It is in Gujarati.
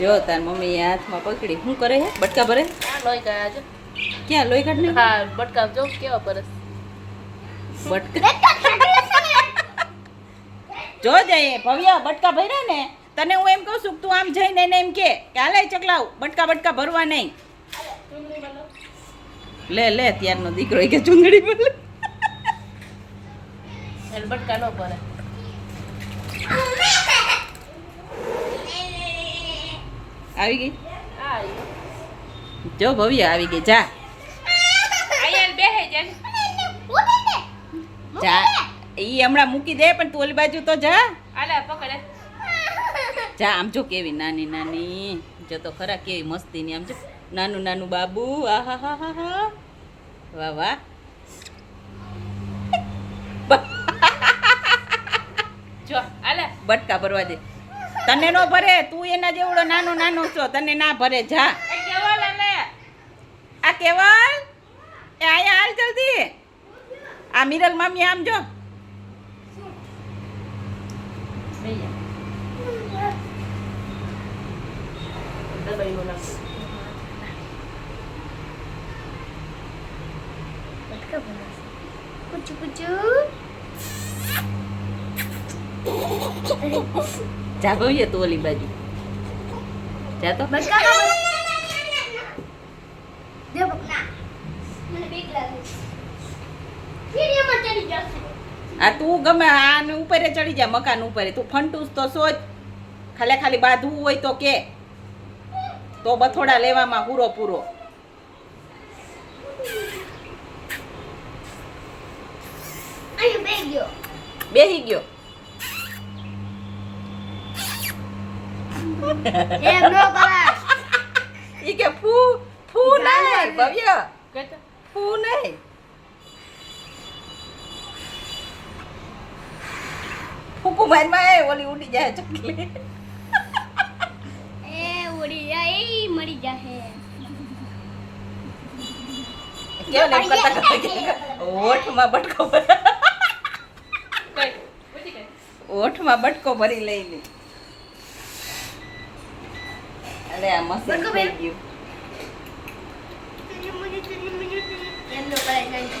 જો તાર મમ્મી હાથમાં પકડી. શું કરે હે? બટકા ભરે? લોહી ગયા જો ક્યાં? લોહી કાઢને? હા બટકા જો કેવા પરસ બટકા. જો જઈએ ભવ્યા બટકા ભર્યા ને તને હું એમ કહું છું કે તું આમ જઈને એને એમ કે હાલે ચકલાવ બટકા બટકા ભરવા નહીં. લે લે ત્યારનો દીકરો કે ચુંદડી બોલે બટકા ન પડે આવી ગઈ? જો ભવ્ય આવી ગઈ જા. જા ઈ હમણાં મૂકી દે પણ તું ઓલી બાજુ તો જા. પકડે. જા આમ જો કેવી નાની નાની. જો તો ખરા કેવી મસ્તી ની આમ જો. નાનું નાનું બાબુ આહા હા હા હા વાહ વાહ. જો આલે બટકા ભરવા દે. તને નો ભરે તું એના જેવડો નાનો નાનો છો તને ના ભરે જા. કેવલ કેવો આ કેવલ? એ આયા હાલ જલ્દી. આ મિરલ મામી આમ જો. દબાઈ બોલા Kucu kucu. જા ભવ્ય તું ઓલી બાજુ જા તો Dia pernah. Mana big lagi. Ini yang macam di jasa. આ તું ગમે આને ઉપર ચડી જા મકાન ઉપર તું ફંટુસ તો સોચ ખાલી ખાલી બાંધવું હોય તો કે તો બથોડા લેવામાં પૂરો પૂરો. બેહી ગયો No kelas. ઈ કે ફૂ ફૂ નહીં ભવ્ય કહેતો ફૂ નહીં ફૂકુ મારમાં એ ઓલી ઉડી જાય ચકલી. કેવું એમ કરતા કરતા કે ઓઠમાં બટકો ઓઠમાં બટકો ભરી લઈ લે અરે આ મસ્ત બટકો થઈ. ગયું Yang no kelas nanti